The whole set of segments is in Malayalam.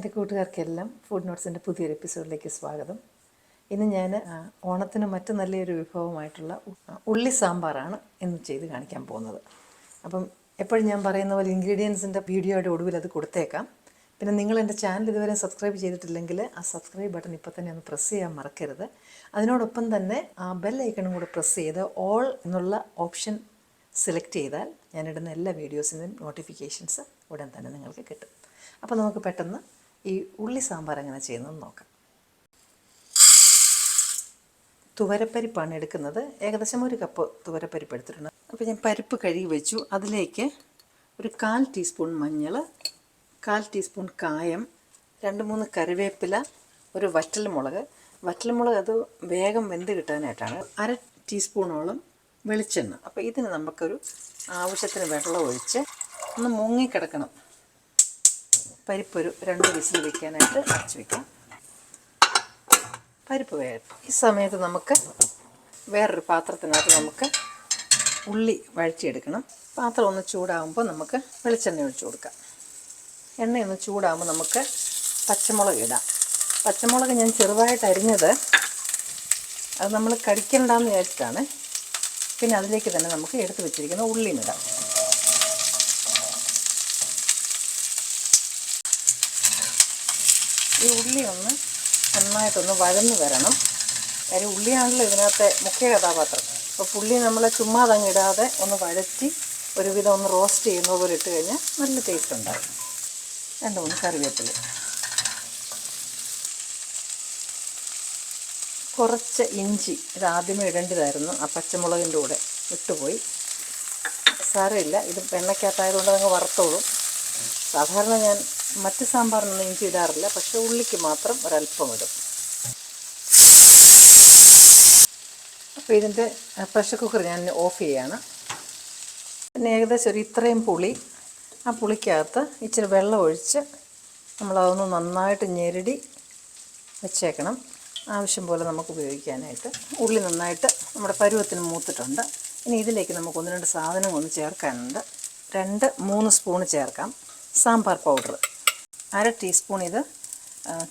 എന്റെ കൂട്ടുകാർക്കെല്ലാം ഫുഡ് നോട്ട്സിന്റെ പുതിയൊരു എപ്പിസോഡിലേക്ക് സ്വാഗതം. ഇന്ന് ഞാൻ ഓണത്തിന് മറ്റു നല്ലൊരു വിഭവമായിട്ടുള്ള ഉള്ളി സാമ്പാറാണ് ഇന്ന് ചെയ്ത് കാണിക്കാൻ പോകുന്നത്. അപ്പം എപ്പോഴും ഞാൻ പറയുന്ന പോലെ ഇൻഗ്രീഡിയൻസിന്റെ വീഡിയോയുടെ ഒടുവിൽ അത് കൊടുത്തേക്കാം. പിന്നെ നിങ്ങൾ എന്റെ ചാനൽ ഇതുവരെ സബ്സ്ക്രൈബ് ചെയ്തിട്ടില്ലെങ്കിൽ ആ സബ്സ്ക്രൈബ് ബട്ടൺ ഇപ്പോൾ തന്നെ ഒന്ന് പ്രസ് ചെയ്യാൻ മറക്കരുത്. അതിനോടൊപ്പം തന്നെ ആ ബെൽ ഐക്കണും കൂടെ പ്രസ് ചെയ്ത് ഓൾ എന്നുള്ള ഓപ്ഷൻ സെലക്ട് ചെയ്താൽ ഞാനിടുന്ന എല്ലാ വീഡിയോസിന്റെയും നോട്ടിഫിക്കേഷൻസ് ഉടൻ തന്നെ നിങ്ങൾക്ക് കിട്ടും. അപ്പോൾ നമുക്ക് പെട്ടെന്ന് ഈ ഉള്ളി സാമ്പാർ എങ്ങനെ ചെയ്യുന്നതെന്ന് നോക്കാം. തുവരപ്പരിപ്പാണ് എടുക്കുന്നത്. ഏകദേശം ഒരു കപ്പ് തുവരപ്പരിപ്പ് എടുത്തിട്ടുണ്ട്. അപ്പോൾ ഞാൻ പരിപ്പ് കഴുകി വെച്ചു. അതിലേക്ക് ഒരു കാൽ ടീസ്പൂൺ മഞ്ഞൾ കാൽ ടീസ്പൂൺ കായം രണ്ട് മൂന്ന് കറിവേപ്പില ഒരു വറ്റൽമുളക്. വറ്റൽമുളക് അത് വേഗം വെന്ത് കിട്ടാനായിട്ടാണ്. അര ടീസ്പൂണോളം വെളിച്ചെണ്ണ. അപ്പോൾ ഇതിന് നമുക്കൊരു ആവശ്യത്തിന് വെള്ളം ഒഴിച്ച് ഒന്ന് മുങ്ങിക്കിടക്കണം. പരിപ്പൊരു രണ്ട് വിസിൽ വയ്ക്കാനായിട്ട് അടച്ചു വയ്ക്കാം പരിപ്പ് വേകട്ടെ ഈ സമയത്ത് നമുക്ക് വേറൊരു പാത്രത്തിനകത്ത് നമുക്ക് ഉള്ളി വഴറ്റിയെടുക്കണം. പാത്രം ഒന്ന് ചൂടാകുമ്പോൾ നമുക്ക് വെളിച്ചെണ്ണ ഒഴിച്ചു കൊടുക്കാം. എണ്ണയൊന്ന് ചൂടാകുമ്പോൾ നമുക്ക് പച്ചമുളക് ഇടാം. പച്ചമുളക് ഞാൻ ചെറുതായിട്ട് അരിഞ്ഞത് അത് നമ്മൾ കടിക്കണ്ടെന്ന് വിചാരിച്ചിട്ടാണ്. പിന്നെ അതിലേക്ക് തന്നെ നമുക്ക് എടുത്ത് വെച്ചിരിക്കുന്ന ഉള്ളിയും ഇടാം. ഈ ഉള്ളി ഒന്ന് നന്നായിട്ടൊന്ന് വഴന്ന് വരണം. കാര്യം ഉള്ളിയാണല്ലോ ഇതിനകത്തെ മുഖ്യ കഥാപാത്രം. അപ്പോൾ പുള്ളി നമ്മൾ ചുമ്മാ അതങ്ങ് ഇടാതെ ഒന്ന് വഴറ്റി ഒരുവിധം ഒന്ന് റോസ്റ്റ് ചെയ്യുന്നത് പോലെ ഇട്ട് കഴിഞ്ഞാൽ നല്ല ടേസ്റ്റ് ഉണ്ടാകും രണ്ട് മൂന്ന് കറിവേപ്പില. കുറച്ച് ഇഞ്ചി ഇത് ആദ്യമേ ഇടേണ്ടതായിരുന്നു. ആ പച്ചമുളകിന്റെ കൂടെ ഇട്ടുപോയി. സാരമില്ല ഇത് എണ്ണയ്ക്കകത്തായതുകൊണ്ട് അങ്ങ് വറുത്തോളും. സാധാരണ ഞാൻ മറ്റ് സാമ്പാറിനൊന്നും ഇഞ്ചി ഇടാറില്ല പക്ഷെ ഉള്ളിക്ക് മാത്രം ഒരല്പം ഇടും. അപ്പോൾ ഇതിന്റെ പ്രഷർ കുക്കർ ഞാൻ ഓഫ് ചെയ്യാണ്. പിന്നെ ഏകദേശം ഒരു ഇത്രയും പുളി ആ പുളിക്കകത്ത് ഇച്ചിരി വെള്ളം ഒഴിച്ച് നമ്മളതൊന്ന് നന്നായിട്ട് ഞെരടി വെച്ചേക്കണം. ആവശ്യം പോലെ നമുക്ക് ഉപയോഗിക്കാനായിട്ട്. ഉള്ളി നന്നായിട്ട് നമ്മുടെ പരുവത്തിന് മൂത്തിട്ടുണ്ട്. ഇനി ഇതിലേക്ക് നമുക്ക് ഒന്ന് രണ്ട് സാധനം ഒന്ന് ചേർക്കാനുണ്ട്. രണ്ട് മൂന്ന് സ്പൂൺ ചേർക്കാം. സാമ്പാർ പൗഡർ. അര ടീസ്പൂൺ ഇത്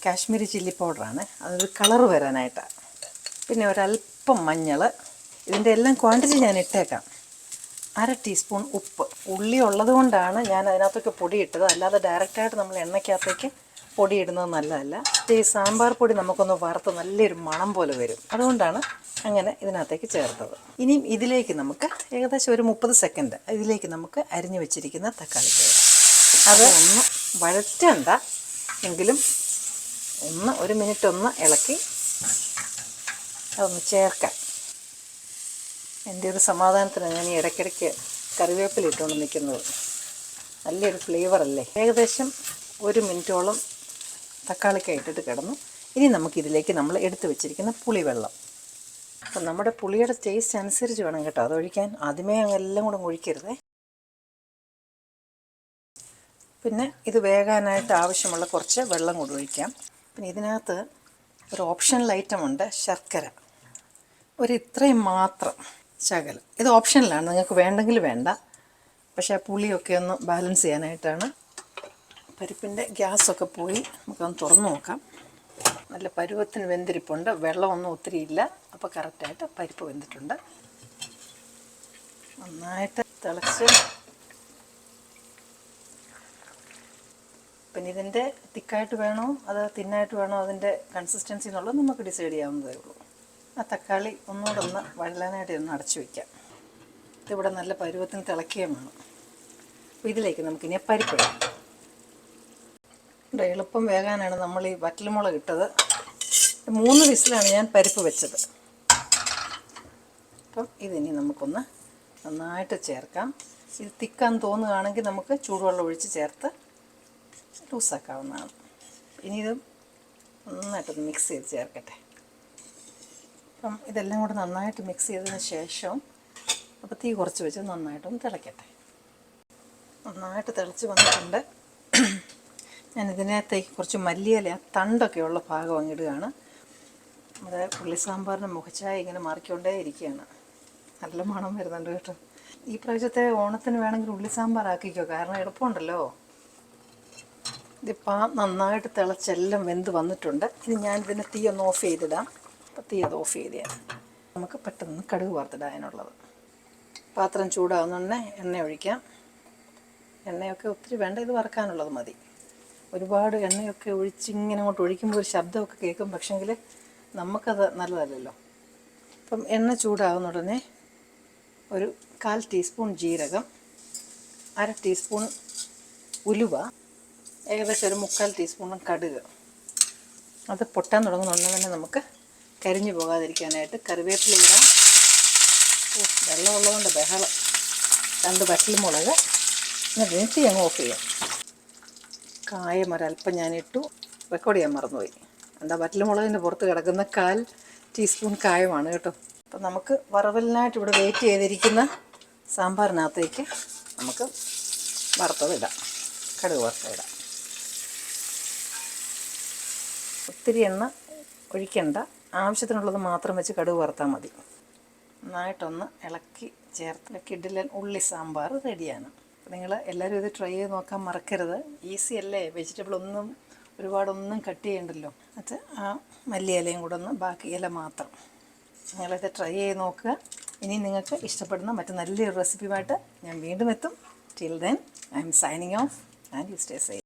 കാശ്മീരി ചില്ലി പൗഡറാണ്. അതൊരു കളർ വരാനായിട്ടാണ് പിന്നെ ഒരല്പം മഞ്ഞൾ ഇതിന്റെ എല്ലാം ക്വാണ്ടിറ്റി ഞാൻ ഇട്ടേക്കാം. അര ടീസ്പൂൺ ഉപ്പ്. ഉള്ളി ഉള്ളത് കൊണ്ടാണ് ഞാൻ അതിനകത്തൊക്കെ പൊടി ഇട്ടത് അല്ലാതെ ഡയറക്റ്റായിട്ട് നമ്മൾ എണ്ണയ്ക്കകത്തേക്ക് പൊടി ഇടുന്നത് നല്ലതല്ല. ഈ സാമ്പാർ പൊടി നമുക്കൊന്ന് വറുത്ത് നല്ലൊരു മണം പോലെ വരും. അതുകൊണ്ടാണ് അങ്ങനെ ഇതിനകത്തേക്ക് ചേർത്തത്. ഇനിയും ഇതിലേക്ക് നമുക്ക് ഏകദേശം ഒരു മുപ്പത് സെക്കൻഡ് ഇതിലേക്ക് നമുക്ക് അരിഞ്ഞു വെച്ചിരിക്കുന്ന തക്കാളി ചേരാം അത് ഒന്ന് വഴറ്റണ്ട. എങ്കിലും ഒന്ന് ഒരു മിനിറ്റ് ഒന്ന് ഇളക്കി അതൊന്ന് ചേർക്കാം. എന്റെ ഒരു സമാധാനത്തിനാണ് ഞാൻ ഈ ഇടയ്ക്കിടയ്ക്ക് കറിവേപ്പില ഇട്ടുകൊണ്ട് നിൽക്കുന്നത്. നല്ലൊരു ഫ്ലേവർ അല്ലേ? ഏകദേശം ഒരു മിനിറ്റോളം തക്കാളിക്ക ഇട്ടിട്ട് കിടന്നു. ഇനി നമുക്കിതിലേക്ക് നമ്മൾ എടുത്തു വെച്ചിരിക്കുന്ന പുളിവെള്ളം. അപ്പം നമ്മുടെ പുളിയുടെ ടേസ്റ്റ് അനുസരിച്ച് വേണം കേട്ടോ. അതൊഴിക്കാൻ. ആദ്യമേ അങ്ങ് എല്ലാം കൂടെ ഒഴിക്കരുതേ. പിന്നെ ഇത് വേകാനായിട്ട് ആവശ്യമുള്ള കുറച്ച് വെള്ളം കൂടി ഒഴിക്കാം. പിന്നെ ഇതിനകത്ത് ഒരു ഓപ്ഷണൽ ഐറ്റം ഉണ്ട് ശർക്കര. ഒരു ഇത്രയും മാത്രം ശകലം. ഇത് ഓപ്ഷനിലാണ് നിങ്ങൾക്ക് വേണ്ടെങ്കിൽ വേണ്ട. പക്ഷേ ആ പുളിയൊക്കെ ഒന്ന് ബാലൻസ് ചെയ്യാനായിട്ടാണ്. പരിപ്പിന്റെ ഗ്യാസൊക്കെ പോയി നമുക്കൊന്ന് തുറന്നു നോക്കാം. നല്ല പരുവത്തിന് വെന്തിരിപ്പുണ്ട് വെള്ളമൊന്നും ഒത്തിരി ഇല്ല. അപ്പോൾ കറക്റ്റായിട്ട് പരിപ്പ് വെന്തിട്ടുണ്ട്. നന്നായിട്ട് തിളച്ച് പിന്നെ ഇതിന്റെ തിക്കായിട്ട് വേണോ അത് തിന്നായിട്ട് വേണോ അതിന്റെ കൺസിസ്റ്റൻസി എന്നുള്ളത് നമുക്ക് ഡിസൈഡ് ചെയ്യാവുന്നതേ ഉള്ളൂ. ആ തക്കാളി ഒന്നുകൂടെ ഒന്ന് വഴലാനായിട്ട് ഒന്ന് അടച്ചു വയ്ക്കാം ഇതിവിടെ നല്ല പരുവത്തിന് തിളക്കുകയും വേണം അപ്പോൾ ഇതിലേക്ക് നമുക്കിനി പരിപ്പിടാം ഇവിടെ എളുപ്പം വേകാനാണ് നമ്മൾ ഈ വറ്റൽമുളക് ഇട്ടത്. മൂന്ന് വിസിലാണ് ഞാൻ പരിപ്പ് വെച്ചത്. അപ്പം ഇതിനി നമുക്കൊന്ന് നന്നായിട്ട് ചേർക്കാം. ഇത് തിക്കാൻ തോന്നുകയാണെങ്കിൽ നമുക്ക് ചൂടുവെള്ളം ഒഴിച്ച് ചേർത്ത് ലൂസാക്കാവുന്നതാണ് ഇനി ഇത് നന്നായിട്ടൊന്ന് മിക്സ് ചെയ്ത് ചേർക്കട്ടെ. അപ്പം ഇതെല്ലാം കൂടെ നന്നായിട്ട് മിക്സ് ചെയ്തതിന് ശേഷം അപ്പോൾ തീ കുറച്ച് വെച്ച് നന്നായിട്ടൊന്ന് തിളയ്ക്കട്ടെ നന്നായിട്ട് തിളച്ച് വന്നിട്ടുണ്ട്. ഞാൻ ഇതിനകത്തേക്ക് കുറച്ച് മല്ലിയില തണ്ടൊക്കെ ഉള്ള ഭാഗം അങ്ങിടുകയാണ് നമ്മുടെ പുള്ളി സാമ്പാറിന് മുഖച്ചായ ഇങ്ങനെ മാറിക്കൊണ്ടേ ഇരിക്കുകയാണ്. നല്ല മണം വരുന്നുണ്ട് കേട്ടോ. ഈ പ്രാവശ്യത്തെ ഓണത്തിന് വേണമെങ്കിൽ ഉള്ളി സാമ്പാർ ആക്കിക്കോ. കാരണം എളുപ്പമുണ്ടല്ലോ. ഇതിപ്പോൾ നന്നായിട്ട് തിളച്ചെല്ലാം വെന്ത് വന്നിട്ടുണ്ട്. ഇനി ഞാൻ ഇതിനെ തീ ഒന്ന് ഓഫ് ചെയ്തിടാം. അപ്പോൾ തീ അത് ഓഫ് ചെയ്ത്. നമുക്ക് പെട്ടെന്ന് കടുക് വറുത്തിടാനുള്ളത് പാത്രം ചൂടാകുന്നുണ്ടെ എണ്ണ ഒഴിക്കാം. എണ്ണയൊക്കെ ഒത്തിരി വേണ്ട ഇത് വറക്കാനുള്ളത് മതി. ഒരുപാട് എണ്ണയൊക്കെ ഒഴിച്ച് ഇങ്ങനെ അങ്ങോട്ട് ഒഴിക്കുമ്പോൾ ഒരു ശബ്ദമൊക്കെ കേൾക്കും. പക്ഷെങ്കിൽ നമുക്കത് നല്ലതല്ലല്ലോ. അപ്പം എണ്ണ ചൂടാകുന്ന ഉടനെ ഒരു കാൽ ടീസ്പൂൺ ജീരകം അര ടീസ്പൂൺ ഉലുവ ഏകദേശം ഒരു മുക്കാൽ ടീസ്പൂൺ കടുക്. അത് പൊട്ടാൻ തുടങ്ങുന്ന ഒന്ന് തന്നെ നമുക്ക് കരിഞ്ഞു പോകാതിരിക്കാനായിട്ട് കറിവേപ്പില ഇടാം. വെള്ളമുള്ളതുകൊണ്ട് ബഹളം. രണ്ട് വറ്റൽമുളക്. എന്നിട്ട് തീ അങ്ങ് ഓഫ് ചെയ്യാം. കായം ഒരല്പം ഞാനിട്ടു. റെക്കോർഡ് ചെയ്യാൻ മറന്നുപോയി. എന്താ വറ്റൽമുളകിന്റെ പുറത്ത് കിടക്കുന്ന കാൽ ടീസ്പൂൺ കായമാണ് കേട്ടോ. അപ്പം നമുക്ക് വറവലിനായിട്ട് ഇവിടെ വെയിറ്റ് ചെയ്തിരിക്കുന്ന സാമ്പാറിനകത്തേക്ക് നമുക്ക് വറുത്തത് ഇടാം. കടുക് വറുത്തതിടാം ഒത്തിരി എണ്ണ ഒഴിക്കണ്ട. ആവശ്യത്തിനുള്ളത് മാത്രം വെച്ച് കടുക് വറുത്താൽ മതി. നന്നായിട്ടൊന്ന് ഇളക്കി ചേർത്ത് കിഡിലൻ ഉള്ളി സാമ്പാർ റെഡിയാണ്. നിങ്ങൾ എല്ലാവരും ഇത് ട്രൈ ചെയ്ത് നോക്കാൻ മറക്കരുത്. ഈസി അല്ലേ? വെജിറ്റബിൾ ഒന്നും ഒരുപാടൊന്നും കട്ട് ചെയ്യണ്ടല്ലോ. അത് ആ മല്ലി ഇലയും കൂടെ ഒന്ന് ബാക്കി ഇല മാത്രം. നിങ്ങളിത് ട്രൈ ചെയ്ത് നോക്കുക. ഇനി നിങ്ങൾക്ക് ഇഷ്ടപ്പെടുന്ന മറ്റു നല്ലൊരു റെസിപ്പിയുമായിട്ട് ഞാൻ വീണ്ടും എത്തും. Till then I'm signing off and you stay safe